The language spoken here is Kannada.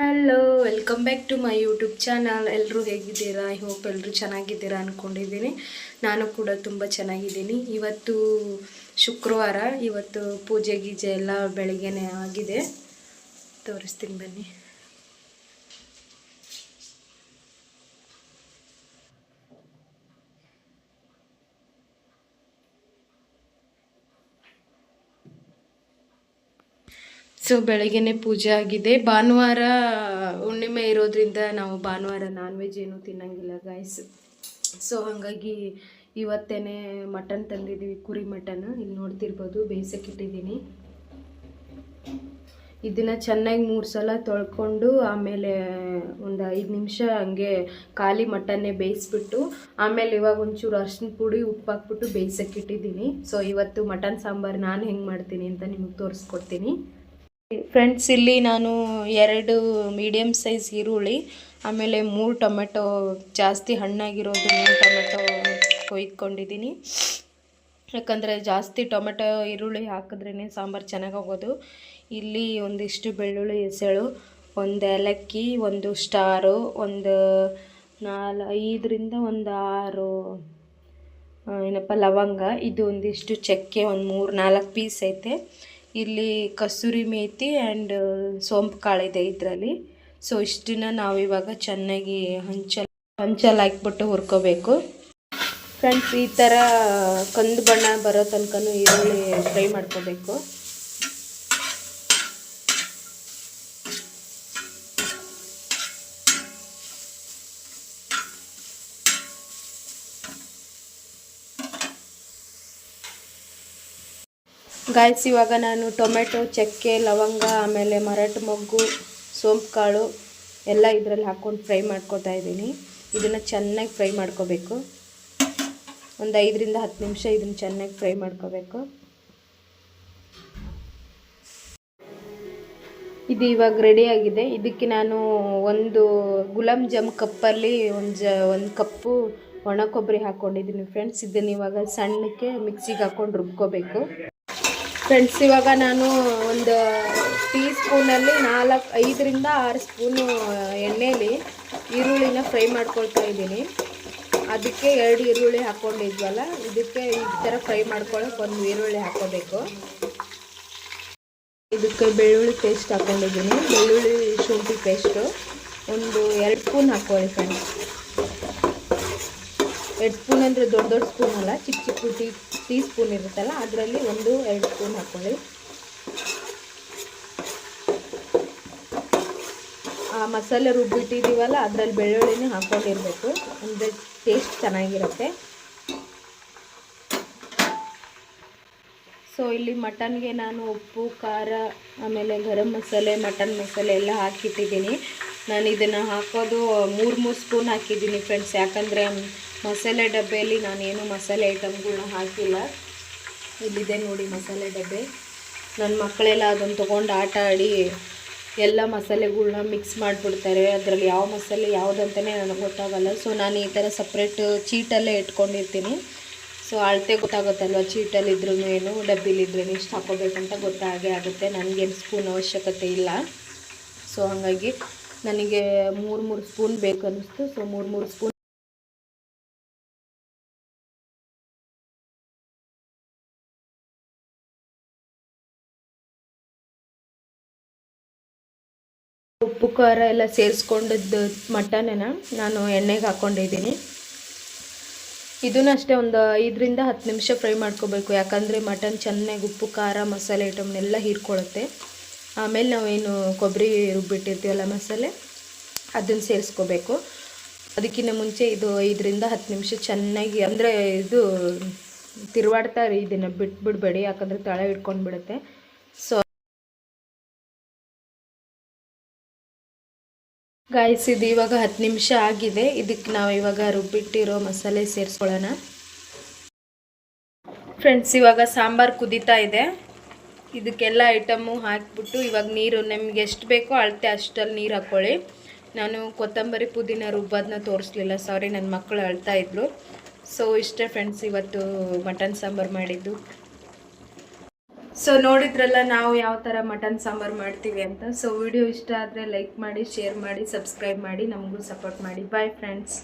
Hello welcome back to my YouTube channel ಎಲ್ಲರೂ ಹೇಗಿದ್ದೀರಾ? ಐ ಹೋಪ್ ಎಲ್ಲರೂ ಚೆನ್ನಾಗಿದ್ದೀರಾ ಅಂದ್ಕೊಂಡಿದ್ದೀನಿ ನಾನು ಕೂಡ ತುಂಬ ಚೆನ್ನಾಗಿದ್ದೀನಿ. ಇವತ್ತು ಶುಕ್ರವಾರ, ಇವತ್ತು ಪೂಜೆ ಗೀಜೆ ಎಲ್ಲ ಬೆಳಗ್ಗೆನೇ ಆಗಿದೆ. ತೋರಿಸ್ತೀನಿ ಬನ್ನಿ. ಸೊ ಬೆಳಗ್ಗೆನೆ ಪೂಜೆ ಆಗಿದೆ. ಭಾನುವಾರ ಹುಣ್ಣಿಮೆ ಇರೋದ್ರಿಂದ ನಾವು ಭಾನುವಾರ ನಾನ್ ವೆಜ್ ಏನು ತಿನ್ನಂಗಿಲ್ಲ ಗಾಯ್ಸ್ ಸೊ ಹಾಗಾಗಿ ಇವತ್ತೇನೆ ಮಟನ್ ತಂದಿದ್ದೀವಿ, ಕುರಿ ಮಟನ್ ಇಲ್ಲಿ ನೋಡ್ತಿರ್ಬೋದು ಬೇಯಿಸಕ್ಕಿಟ್ಟಿದ್ದೀನಿ ಇದನ್ನು ಚೆನ್ನಾಗಿ ಮೂರು ಸಲ ತೊಳ್ಕೊಂಡು ಆಮೇಲೆ ಒಂದು ಐದು ನಿಮಿಷ ಹಂಗೆ ಖಾಲಿ ಮಟನ್ನೇ ಬೇಯಿಸ್ಬಿಟ್ಟು, ಆಮೇಲೆ ಇವಾಗ ಒಂಚೂರು ಅರ್ಶಿನ ಪುಡಿ, ಉಪ್ಪು ಹಾಕ್ಬಿಟ್ಟು ಬೇಯಿಸಕ್ಕಿಟ್ಟಿದ್ದೀನಿ ಸೊ ಇವತ್ತು ಮಟನ್ ಸಾಂಬಾರು ನಾನು ಹೆಂಗೆ ಮಾಡ್ತೀನಿ ಅಂತ ನಿಮಗೆ ತೋರಿಸ್ಕೊಡ್ತೀನಿ. ಫ್ರೆಂಡ್ಸ್ ಇಲ್ಲಿ ನಾನು ಎರಡು ಮೀಡಿಯಮ್ ಸೈಜ್ ಈರುಳ್ಳಿ, ಆಮೇಲೆ ಮೂರು ಟೊಮೆಟೊ, ಜಾಸ್ತಿ ಹಣ್ಣಾಗಿರೋದು ಮೂರು ಟೊಮೆಟೊ ಕೊಯ್ದುಕೊಂಡಿದ್ದೀನಿ. ಯಾಕಂದರೆ ಜಾಸ್ತಿ ಟೊಮೆಟೊ ಈರುಳ್ಳಿ ಹಾಕಿದ್ರೇ ಸಾಂಬಾರು ಚೆನ್ನಾಗಿ ಹೋಗೋದು ಇಲ್ಲಿ ಒಂದಿಷ್ಟು ಬೆಳ್ಳುಳ್ಳಿ ಹೆಸಳು ಒಂದು ಏಲಕ್ಕಿ, ಒಂದು ಸ್ಟಾರು, ಒಂದು ನಾಲ್, ಐದರಿಂದ ಒಂದು ಆರು ಏನಪ್ಪ, ಲವಂಗ, ಇದು ಒಂದಿಷ್ಟು ಚಕ್ಕೆ, ಒಂದು ಮೂರು ನಾಲ್ಕು ಪೀಸ್ ಐತೆ. ಇಲ್ಲಿ ಕಸೂರಿ ಮೇಥಿ ಆ್ಯಂಡ್ ಸೋಂಪು ಕಾಳಿದೆ ಇದರಲ್ಲಿ. ಸೊ ಇಷ್ಟನ್ನ ನಾವು ಇವಾಗ ಚೆನ್ನಾಗಿ ಹಂಚಲ್ ಹಂಚಲ್ಲಿ ಹಾಕ್ಬಿಟ್ಟು ಹುರ್ಕೋಬೇಕು. ಫ್ರೆಂಡ್ಸ್ ಈ ಥರ ಕಂದು ಬಣ್ಣ ಬರೋ ತನಕನೂ ಈರುಳ್ಳಿ ಫ್ರೈ ಮಾಡ್ಕೋಬೇಕು. ಗಾಯ್ಸ್ ಇವಾಗ ನಾನು ಟೊಮೆಟೊ, ಚಕ್ಕೆ, ಲವಂಗ, ಆಮೇಲೆ ಮರಟ್ ಮೊಗ್ಗು, ಸೋಂಪು ಕಾಳು ಎಲ್ಲ ಇದರಲ್ಲಿ ಹಾಕ್ಕೊಂಡು ಫ್ರೈ ಮಾಡ್ಕೊತಾ ಇದ್ದೀನಿ. ಇದನ್ನು ಚೆನ್ನಾಗಿ ಫ್ರೈ ಮಾಡ್ಕೋಬೇಕು. ಒಂದು ಐದರಿಂದ ಹತ್ತು ನಿಮಿಷ ಇದನ್ನು ಚೆನ್ನಾಗಿ ಫ್ರೈ ಮಾಡ್ಕೋಬೇಕು. ಇದು ಇವಾಗ ರೆಡಿಯಾಗಿದೆ ಇದಕ್ಕೆ ನಾನು ಒಂದು ಗುಲಾಬ್ ಜಾಮ್ ಕಪ್ಪಲ್ಲಿ ಒಂದು ಜ, ಒಂದು ಕಪ್ಪು ಒಣ ಕೊಬ್ಬರಿ ಹಾಕ್ಕೊಂಡಿದ್ದೀನಿ. ಫ್ರೆಂಡ್ಸ್ ಇದನ್ನು ಇವಾಗ ಸಣ್ಣಕ್ಕೆ ಮಿಕ್ಸಿಗೆ ಹಾಕ್ಕೊಂಡು ರುಬ್ಕೋಬೇಕು. ಫ್ರೆಂಡ್ಸ್ ಇವಾಗ ನಾನು ಒಂದು ಟೀ ಸ್ಪೂನಲ್ಲಿ ನಾಲ್ಕು, ಐದರಿಂದ ಆರು ಸ್ಪೂನು ಎಣ್ಣೆಲಿ ಈರುಳ್ಳಿನ ಫ್ರೈ ಮಾಡ್ಕೊಳ್ತಾ ಇದ್ದೀನಿ. ಅದಕ್ಕೆ ಎರಡು ಈರುಳ್ಳಿ ಹಾಕ್ಕೊಂಡಿದ್ವಲ್ಲ ಇದಕ್ಕೆ ಈ ಥರ ಫ್ರೈ ಮಾಡ್ಕೊಳ್ಳೋಕೆ ಒಂದು ಈರುಳ್ಳಿ ಹಾಕ್ಕೋಬೇಕು ಇದಕ್ಕೆ ಬೆಳ್ಳುಳ್ಳಿ ಪೇಸ್ಟ್ ಹಾಕ್ಕೊಂಡಿದ್ದೀನಿ ಬೆಳ್ಳುಳ್ಳಿ ಶುಂಠಿ ಪೇಸ್ಟು ಒಂದು ಎರಡು ಸ್ಪೂನ್ ಹಾಕ್ಕೊಳ್ಳಿ ಫ್ರೆಂಡ್ಸ್ ಎರಡು ಸ್ಪೂನ್ ಅಂದರೆ ದೊಡ್ಡ ದೊಡ್ಡ ಸ್ಪೂನ್ ಅಲ್ಲ ಚಿಕ್ಕ ಚಿಕ್ಕ ಟೀ ಟೀ ಸ್ಪೂನ್ ಇರುತ್ತಲ್ಲ, ಅದರಲ್ಲಿ ಒಂದು ಎರಡು ಸ್ಪೂನ್ ಹಾಕ್ಕೊಳ್ಳಿ. ಆ ಮಸಾಲೆ ರುಬ್ಬಿಟ್ಟಿದ್ದೀವಲ್ಲ, ಅದರಲ್ಲಿ ಬೆಳ್ಳುಳ್ಳಿನೂ ಹಾಕ್ಕೊಂಡಿರಬೇಕು. ಅಂದರೆ ಟೇಸ್ಟ್ ಚೆನ್ನಾಗಿರುತ್ತೆ. ಸೊ ಇಲ್ಲಿ ಮಟನ್ಗೆ ನಾನು ಉಪ್ಪು, ಖಾರ, ಆಮೇಲೆ ಗರಂ ಮಸಾಲೆ, ಮಟನ್ ಮಸಾಲೆ ಎಲ್ಲ ಹಾಕಿಟ್ಟಿದ್ದೀನಿ. ನಾನು ಇದನ್ನು ಹಾಕೋದು, ಮೂರು ಮೂರು ಸ್ಪೂನ್ ಹಾಕಿದ್ದೀನಿ ಫ್ರೆಂಡ್ಸ್ ಯಾಕಂದರೆ ಮಸಾಲೆ ಡಬ್ಬೆಯಲ್ಲಿ ನಾನೇನು ಮಸಾಲೆ ಐಟಮ್ಗಳನ್ನ ಹಾಕಿಲ್ಲ. ಇಲ್ಲಿದೆ ನೋಡಿ ಮಸಾಲೆ ಡಬ್ಬೆ. ನನ್ನ ಮಕ್ಕಳೆಲ್ಲ ಅದನ್ನು ತೊಗೊಂಡು ಆಟ ಆಡಿ ಎಲ್ಲ ಮಸಾಲೆಗಳ್ನ ಮಿಕ್ಸ್ ಮಾಡಿಬಿಡ್ತಾರೆ. ಅದರಲ್ಲಿ ಯಾವ ಮಸಾಲೆ ಯಾವುದಂತಲೇ ನನಗೆ ಗೊತ್ತಾಗಲ್ಲ. ಸೊ ನಾನು ಈ ಥರ ಸಪ್ರೇಟ್ ಚೀಟಲ್ಲೇ ಇಟ್ಕೊಂಡಿರ್ತೀನಿ. ಸೊ ಅಳತೆ ಗೊತ್ತಾಗುತ್ತಲ್ವ ಚೀಟಲ್ಲಿದ್ರೂ ಏನು ಡಬ್ಬಿಲಿದ್ರೂ ಇಷ್ಟು ಹಾಕೋಬೇಕಂತ ಗೊತ್ತಾಗೇ ಆಗುತ್ತೆ. ನನಗೇನು ಸ್ಪೂನ್ ಅವಶ್ಯಕತೆ ಇಲ್ಲ. ಸೊ ಹಾಗಾಗಿ ನನಗೆ ಮೂರು ಮೂರು ಸ್ಪೂನ್ ಬೇಕನ್ನಿಸ್ತು ಸೊ ಮೂರು ಮೂರು ಸ್ಪೂನ್ ಉಪ್ಪು, ಖಾರ ಎಲ್ಲ ಸೇರಿಸ್ಕೊಂಡಿದ್ದು ಮಟನನ್ನ ನಾನು ಎಣ್ಣೆಗೆ ಹಾಕ್ಕೊಂಡಿದ್ದೀನಿ ಇದನ್ನಷ್ಟೇ ಒಂದು ಐದರಿಂದ ಹತ್ತು ನಿಮಿಷ ಫ್ರೈ ಮಾಡ್ಕೋಬೇಕು. ಯಾಕಂದರೆ ಮಟನ್ ಚೆನ್ನಾಗಿ ಉಪ್ಪು, ಖಾರ, ಮಸಾಲೆ ಐಟಮ್ನೆಲ್ಲ ಹೀರ್ಕೊಳ್ಳುತ್ತೆ. ಆಮೇಲೆ ನಾವೇನು ಕೊಬ್ಬರಿ ರುಬ್ಬಿಟ್ಟಿರ್ತೀವಲ್ಲ ಮಸಾಲೆ, ಅದನ್ನು ಸೇರಿಸ್ಕೋಬೇಕು. ಅದಕ್ಕಿಂತ ಮುಂಚೆ ಇದು ಐದರಿಂದ ಹತ್ತು ನಿಮಿಷ ಚೆನ್ನಾಗಿ, ಅಂದರೆ ಇದು ತಿರುವಾಡ್ತಾ ಇದನ್ನು ಬಿಟ್ಬಿಡ್ಬೇಡಿ ಯಾಕಂದರೆ ತಳ ಇಟ್ಕೊಂಡು ಬಿಡುತ್ತೆ. ಸೊ ಗಾಯ್ಸ್ ಇವಾಗ ಹತ್ತು ನಿಮಿಷ ಆಗಿದೆ. ಇದಕ್ಕೆ ನಾವು ಇವಾಗ ರುಬ್ಬಿಟ್ಟಿರೋ ಮಸಾಲೆ ಸೇರಿಸ್ಕೊಳ್ಳೋಣ. ಫ್ರೆಂಡ್ಸ್ ಇವಾಗ ಸಾಂಬಾರು ಕುದೀತಾ ಇದೆ. ಇದಕ್ಕೆಲ್ಲ ಐಟಮು ಹಾಕಿಬಿಟ್ಟು ಇವಾಗ ನೀರು ನಿಮ್ಗೆ ಎಷ್ಟು ಬೇಕೋ ಅಳತೆ ಅಷ್ಟಲ್ಲಿ ನೀರು ಹಾಕ್ಕೊಳ್ಳಿ. ನಾನು ಕೊತ್ತಂಬರಿ ಪುದೀನ ರುಬ್ಬೋದನ್ನ ತೋರಿಸ್ಲಿಲ್ಲ ಸಾರಿ ನನ್ನ ಮಕ್ಕಳು ಅಳ್ತಾ ಇದ್ರು. ಸೊ ಇಷ್ಟೇ ಫ್ರೆಂಡ್ಸ್ ಇವತ್ತು ಮಟನ್ ಸಾಂಬಾರು ಮಾಡಿದ್ದು. ಸೊ ನೋಡಿದ್ರಲ್ಲ ನಾವು ಯಾವ ಥರ ಮಟನ್ ಸಾಂಬಾರು ಮಾಡ್ತೀವಿ ಅಂತ. ಸೊ ವಿಡಿಯೋ ಇಷ್ಟ ಆದರೆ ಲೈಕ್ ಮಾಡಿ ಶೇರ್ ಮಾಡಿ ಸಬ್ಸ್ಕ್ರೈಬ್ ಮಾಡಿ. ನಮಗೂ ಸಪೋರ್ಟ್ ಮಾಡಿ. Bye friends